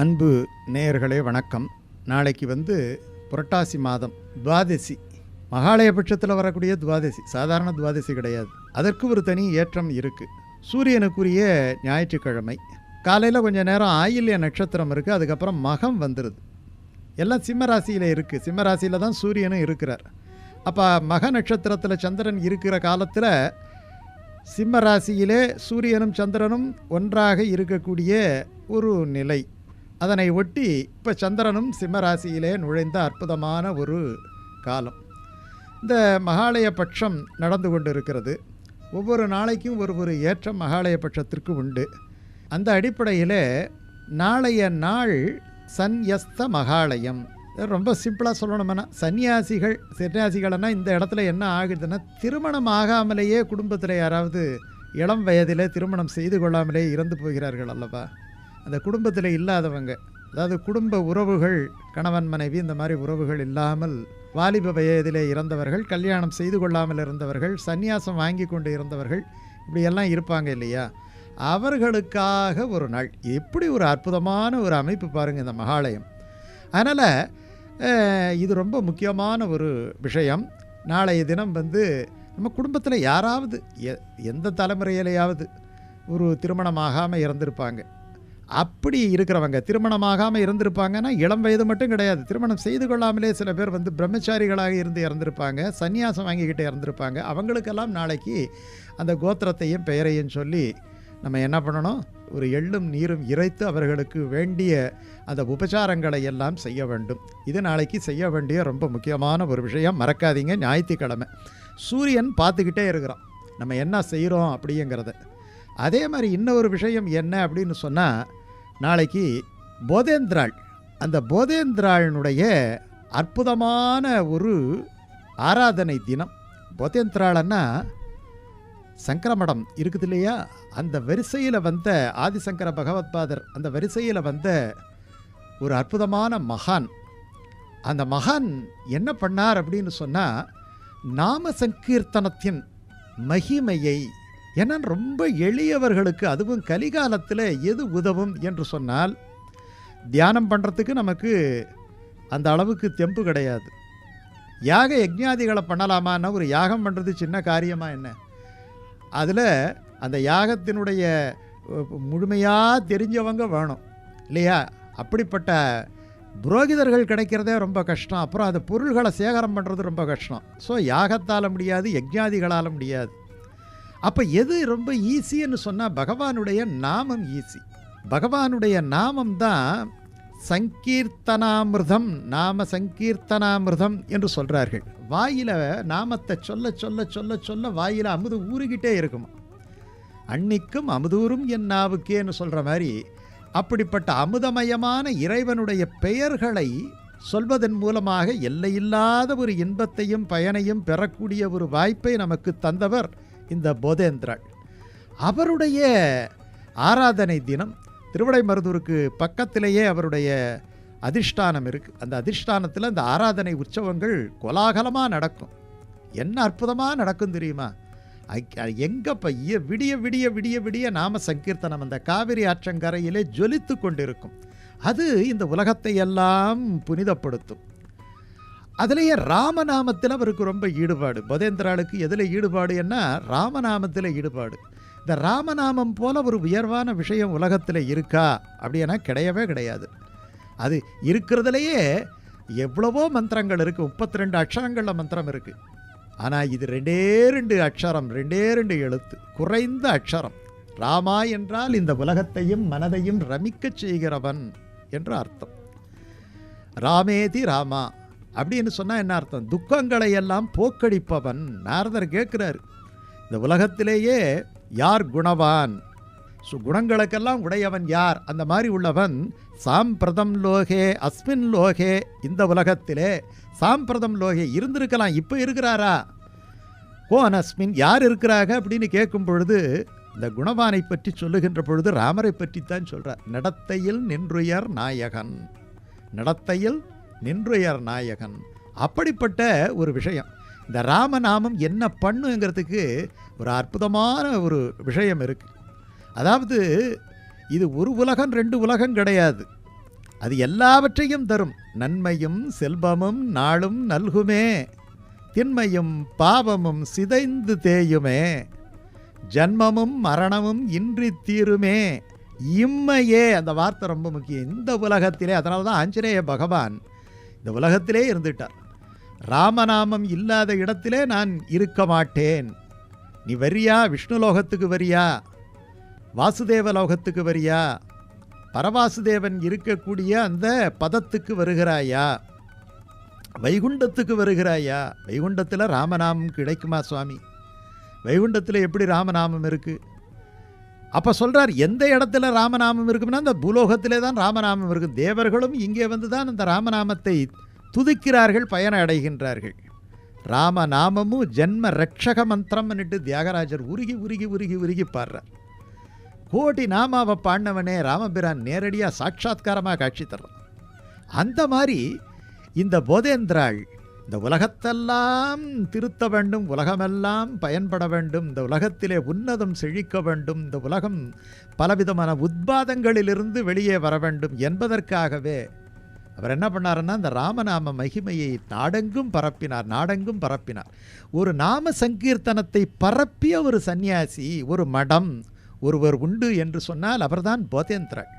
அன்பு நேயர்களே வணக்கம். நாளைக்கு வந்து புரட்டாசி மாதம் துவாதசி. மகாலயபட்சத்தில் வரக்கூடிய துவாதசி. சாதாரண துவாதசி கிடையாது. அதற்கு ஒரு தனி ஏற்றம் இருக்குது சூரியனுக்குரிய ஞாயிற்றுக்கிழமை. காலையில் கொஞ்சம் நேரம் ஆயில்ய நட்சத்திரம் இருக்குது அதுக்கப்புறம் மகம் வந்துடுது எல்லாம் சிம்ம ராசியில் இருக்குது சிம்ம ராசியில் தான் சூரியனும் இருக்கிறார். அப்போ மக நட்சத்திரத்தில் சந்திரன் இருக்கிற காலத்தில் சிம்ம ராசியிலே சூரியனும் சந்திரனும் ஒன்றாக இருக்கக்கூடிய ஒரு நிலை. அதனை ஒட்டி இப்போ சந்திரனும் சிம்மராசியிலே நுழைந்த அற்புதமான ஒரு காலம். இந்த மகாலய பட்சம் நடந்து கொண்டு இருக்கிறது ஒவ்வொரு நாளைக்கும் ஒரு ஒரு ஏற்றம் மகாலய பட்சத்திற்கு உண்டு. அந்த அடிப்படையில் நாளைய நாள் சன்யஸ்த மகாலயம். ரொம்ப சிம்பிளாக சொல்லணும்னா சன்னியாசிகள் சன்னியாசிகள்னா இந்த இடத்துல என்ன ஆகுதுன்னா திருமணம் ஆகாமலேயே குடும்பத்தில் யாராவது இளம் வயதில் திருமணம் செய்து கொள்ளாமலே இறந்து போகிறார்கள் அல்லவா? அந்த குடும்பத்தில் இல்லாதவங்க அதாவது குடும்ப உறவுகள் கணவன் மனைவி இந்த மாதிரி உறவுகள் இல்லாமல் வாலிப வயதிலே இறந்தவர்கள் கல்யாணம் செய்து கொள்ளாமல் இருந்தவர்கள் சந்நியாசம் வாங்கி கொண்டு இருந்தவர்கள் இப்படியெல்லாம் இருப்பாங்க இல்லையா? அவர்களுக்காக ஒரு நாள் எப்படி ஒரு அற்புதமான ஒரு அமைப்பு பாருங்கள் இந்த மகாலயம். அதனால் இது ரொம்ப முக்கியமான ஒரு விஷயம். நாளைய தினம் வந்து நம்ம குடும்பத்தில் யாராவது எ எந்த தலைமுறையிலையாவது ஒரு திருமணம் ஆகாமல் இறந்துருப்பாங்க அப்படி இருக்கிறவங்க திருமணமாகாமல் இருந்திருப்பாங்கன்னா இளம் வயது மட்டும் கிடையாது. திருமணம் செய்து கொள்ளாமலே சில பேர் வந்து பிரம்மச்சாரிகளாக இருந்து இறந்துருப்பாங்க. சன்னியாசம் வாங்கிக்கிட்டு இறந்துருப்பாங்க. அவங்களுக்கெல்லாம் நாளைக்கு அந்த கோத்திரத்தையும் பெயரையும் சொல்லி நம்ம என்ன பண்ணணும்? ஒரு எள்ளும் நீரும் இறைத்து அவர்களுக்கு வேண்டிய அந்த உபச்சாரங்களை எல்லாம் செய்ய வேண்டும். இது நாளைக்கு செய்ய வேண்டிய ரொம்ப முக்கியமான ஒரு விஷயம். மறக்காதீங்க. ஞாயிற்றுக்கிழமை. சூரியன் பார்த்துக்கிட்டே இருக்கிறான். நம்ம என்ன செய்கிறோம் அப்படிங்கிறத. அதே மாதிரி இன்னொரு விஷயம் என்ன அப்படின்னு சொன்னால் நாளைக்கு போதேந்திராள் அந்த போதேந்திராளினுடைய அற்புதமான ஒரு ஆராதனை தினம். போதேந்திராளன்னா சங்கரமடம் இருக்குது இல்லையா? அந்த வரிசையில் வந்த ஆதிசங்கர பகவத்பாதர் அந்த வரிசையில் வந்த ஒரு அற்புதமான மகான். அந்த மகான் என்ன பண்ணார் அப்படின்னு சொன்னால் நாம சங்கீர்த்தனத்தின் மகிமையை ஏன்னா ரொம்ப எளியவர்களுக்கு அதுவும் கலிகாலத்தில் எது உதவும் என்று சொன்னால் தியானம் பண்ணுறதுக்கு நமக்கு அந்த அளவுக்கு தெம்பு கிடையாது. யாக யஜ்ஞாதிகளை பண்ணலாமான்னா ஒரு யாகம் பண்ணுறது சின்ன காரியமாக என்ன? அதில் அந்த யாகத்தினுடைய முழுமையாக தெரிஞ்சவங்க வேணும் இல்லையா? அப்படிப்பட்ட புரோகிதர்கள் கிடைக்கிறதே ரொம்ப கஷ்டம். அப்புறம் அந்த பொருள்களை சேகரம் பண்ணுறது ரொம்ப கஷ்டம். ஸோ யாகத்தால் முடியாது யஜ்ஞாதிகளால் முடியாது. அப்போ எது ரொம்ப ஈஸின்னு சொன்னால் பகவானுடைய நாமம் ஈஸி பகவானுடைய நாமம் தான் சங்கீர்த்தனாமிர்தம் நாம சங்கீர்த்தனாமிர்தம் என்று சொல்கிறார்கள் வாயில் நாமத்தை சொல்ல சொல்ல சொல்ல சொல்ல வாயில் அமுது ஊறிக்கிட்டே இருக்குமா? அன்னிக்கும் அமுதூரும் என் நாவுக்கேன்னு சொல்கிற மாதிரி அப்படிப்பட்ட அமுதமயமான இறைவனுடைய பெயர்களை சொல்வதன் மூலமாக எல்லையில்லாத ஒரு இன்பத்தையும் பயனையும் பெறக்கூடிய ஒரு வாய்ப்பை நமக்கு தந்தவர் இந்த போதேந்திராள் அவருடைய ஆராதனை தினம் திருவிடைமருதூருக்கு பக்கத்திலேயே அவருடைய அதிர்ஷ்டானம் இருக்குது அந்த அதிர்ஷ்டானத்தில் அந்த ஆராதனை உற்சவங்கள் கோலாகலமாக நடக்கும். என்ன அற்புதமாக நடக்கும் தெரியுமா? எங்கே பைய விடிய விடிய விடிய விடிய நாம சங்கீர்த்தனம் அந்த காவிரி ஆற்றங்கரையிலே ஜொலித்து கொண்டிருக்கும். அது இந்த உலகத்தை எல்லாம் புனிதப்படுத்தும். அதுலேயே ராமநாமத்தில் அவருக்கு ரொம்ப ஈடுபாடு. பதேந்திராளுக்கு எதில் ஈடுபாடு என்ன? ராமநாமத்தில் ஈடுபாடு. இந்த ராமநாமம் போல ஒரு உயர்வான விஷயம் உலகத்தில் இருக்கா? அப்படின்னா கிடையவே கிடையாது. அது இருக்கிறதுலையே எவ்வளவோ மந்திரங்கள் இருக்குது முப்பத்தி ரெண்டு அக்ஷரங்களில் மந்திரம் இருக்குது ஆனால் இது ரெண்டே ரெண்டு அக்ஷரம் ரெண்டே ரெண்டு எழுத்து. குறைந்த அக்ஷரம். ராமா என்றால் இந்த உலகத்தையும் மனதையும் ரமிக்கச் செய்கிறவன் என்று அர்த்தம். ராமேதி ராமா. அப்படின்னு சொன்னால் என்ன அர்த்தம்? துக்கங்களை எல்லாம் போக்கடிப்பவன் நாரதர் கேட்குறாரு. இந்த உலகத்திலேயே யார் குணவான்? ஸோ குணங்களுக்கெல்லாம் உடையவன் யார்? அந்த மாதிரி உள்ளவன் சாம்பிரதம் லோகே அஸ்மின் லோகே இந்த உலகத்திலே சாம்பிரதம் லோகே இருந்திருக்கலாம் இப்போ இருக்கிறாரா? கோன் அஸ்மின் யார் இருக்கிறாங்க அப்படின்னு கேட்கும் பொழுது இந்த குணவானை பற்றி சொல்லுகின்ற பொழுது ராமரை பற்றித்தான் சொல்கிறார் நடத்தையில் நின்றுயர் நாயகன். நடத்தையில் நின்றுயர் நாயகன். அப்படிப்பட்ட ஒரு விஷயம். இந்த ராமநாமம் என்ன பண்ணுங்கிறதுக்கு ஒரு அற்புதமான ஒரு விஷயம் இருக்குது அதாவது இது ஒரு உலகம் ரெண்டு உலகம் கிடையாது. அது எல்லாவற்றையும் தரும். நன்மையும் செல்வமும் நாளும் நல்குமே. திண்மையும் பாவமும் சிதைந்து தேயுமே. ஜன்மமும் மரணமும் இன்றி தீருமே. இம்மையே அந்த வார்த்தை ரொம்ப முக்கியம். இந்த உலகத்திலே அதனால தான் ஆஞ்சநேய பகவான் இந்த உலகத்திலே இருந்துட்டார். ராமநாமம் இல்லாத இடத்திலே நான் இருக்க மாட்டேன். நீ வரியா? விஷ்ணு லோகத்துக்கு வரியா? வாசுதேவ லோகத்துக்கு வரியா? பரவாசுதேவன் இருக்கக்கூடிய அந்த பதத்துக்கு வருகிறாயா? வைகுண்டத்துக்கு வருகிறாயா? வைகுண்டத்தில் ராமநாமம் கிடைக்குமா சுவாமி? வைகுண்டத்தில் எப்படி ராமநாமம் இருக்குது அப்போ சொல்கிறார் எந்த இடத்துல ராமநாமம் இருக்கும்னா அந்த பூலோகத்திலே தான் ராமநாமம் இருக்கும். தேவர்களும் இங்கே வந்து தான் அந்த ராமநாமத்தை துதிக்கிறார்கள் பயன அடைகின்றார்கள். ராமநாமமும் ஜென்ம ரட்சக மந்திரம்னுட்டு தியாகராஜர் உருகி உருகி உருகி உருகி பாடுறார். கோடி நாமாவை பாடினவனே ராமபிரான் நேரடியாக சாட்சாத்காரமாக காட்சி தர்றான். அந்த மாதிரி இந்த போதேந்திராள் இந்த உலகத்தெல்லாம் திருத்த வேண்டும் உலகமெல்லாம் பயன்பட வேண்டும் இந்த உலகத்திலே உன்னதம் செழிக்க வேண்டும் இந்த உலகம் பலவிதமான உத்பாதங்களிலிருந்து வெளியே வர வேண்டும் என்பதற்காகவே அவர் என்ன பண்ணாருன்னா இந்த ராமநாம மகிமையை நாடெங்கும் பரப்பினார் நாடெங்கும் பரப்பினார். ஒரு நாம சங்கீர்த்தனத்தை பரப்பிய ஒரு சந்நியாசி ஒரு மடம் ஒருவர் உண்டு என்று சொன்னால் அவர்தான் போதேந்திரன்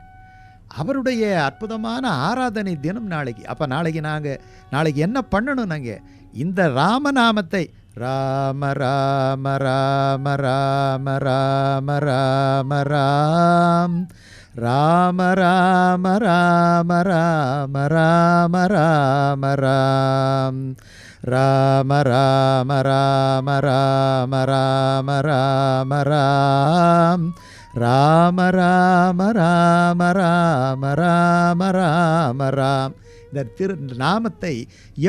அவருடைய அற்புதமான ஆராதனை தினம் நாளைக்கு அப்போ நாளைக்கு நாங்கள் நாளைக்கு என்ன பண்ணணும் நாங்கள் இந்த ராமநாமத்தை ராம ராம ராம ராம ராம ராம ராம் ராம ராம ராம ராம ராம ராம ராம் ராம ராம ராம ராம ராம ராம ராம் ராம ராம ராம ராம ராம ராம ராம். இந்த திரு நாமத்தை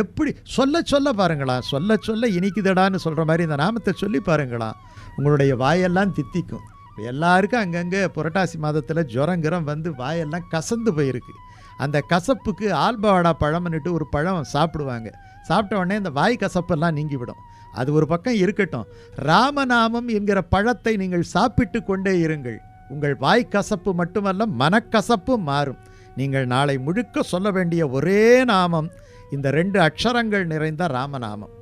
எப்படி சொல்ல சொல்ல பாருங்களாம் சொல்ல சொல்ல இனிக்குதடான்னு சொல்கிற மாதிரி இந்த நாமத்தை சொல்லி பாருங்களாம் உங்களுடைய வாயெல்லாம் தித்திக்கும். எல்லாருக்கும் அங்கங்கே புரட்டாசி மாதத்தில் ஜுரங்கிரம் வந்து வாயெல்லாம் கசந்து போயிருக்கு. அந்த கசப்புக்கு ஆல்பவாடா பழம்னுட்டு ஒரு பழம் சாப்பிடுவாங்க. சாப்பிட்ட உடனே இந்த வாய் கசப்பெல்லாம் நீங்கிவிடும். அது ஒரு பக்கம் இருக்கட்டும். ராமநாமம் என்கிற பழத்தை நீங்கள் சாப்பிட்டு கொண்டே இருங்கள். உங்கள் வாய் கசப்பு மட்டுமல்ல மனக்கசப்பும் மாறும். நீங்கள் நாளை முழுக்க சொல்ல வேண்டிய ஒரே நாமம் இந்த ரெண்டு அக்ஷரங்கள் நிறைந்த ராமநாமம்.